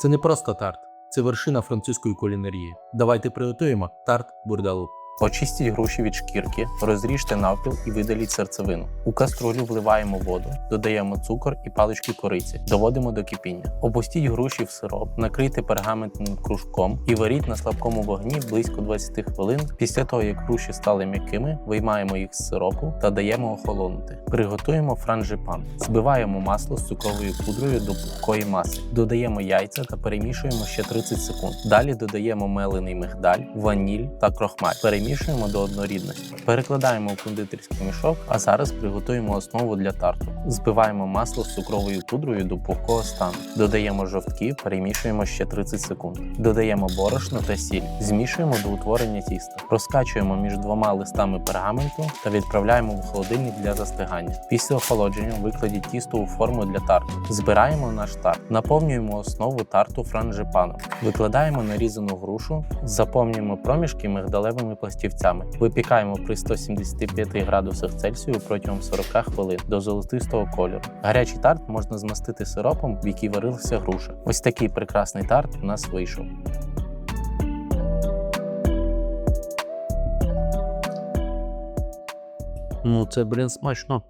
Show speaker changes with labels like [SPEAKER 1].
[SPEAKER 1] Це не просто тарт, це вершина французької кулінарії. Давайте приготуємо тарт бурдалу.
[SPEAKER 2] Очистіть груші від шкірки, розріжте навпіл і видаліть серцевину. У каструлю вливаємо воду, додаємо цукор і палички кориці, доводимо до кипіння. Опустіть груші в сироп, накрийте пергаментним кружком і варіть на слабкому вогні близько 20 хвилин. Після того, як груші стали м'якими, виймаємо їх з сиропу та даємо охолонути. Приготуємо франжипан. Збиваємо масло з цукровою пудрою до пухкої маси. Додаємо яйця та перемішуємо ще 30 секунд. Далі додаємо мелений мигдаль, ваніль та крохмаль. Перемішуємо до однорідності. Перекладаємо в кондитерський мішок, а зараз приготуємо основу для тарту. Збиваємо масло з цукровою пудрою до пухкого стану. Додаємо жовтки, перемішуємо ще 30 секунд. Додаємо борошно та сіль. Змішуємо до утворення тіста. Розкачуємо між двома листами пергаменту та відправляємо в холодильник для застигання. Після охолодження викладіть тісто у форму для тарту. Збираємо наш тарт. Наповнюємо основу тарту франжипаном. Викладаємо нарізану грушу, заповнюємо проміжки мигдалевими пластівцями. Випікаємо при 175 градусах Цельсію протягом 40 хвилин до золотистого кольору. Гарячий тарт можна змастити сиропом, в який варилася груша. Ось такий прекрасний тарт у нас вийшов.
[SPEAKER 1] Ну, це, блін, смачно.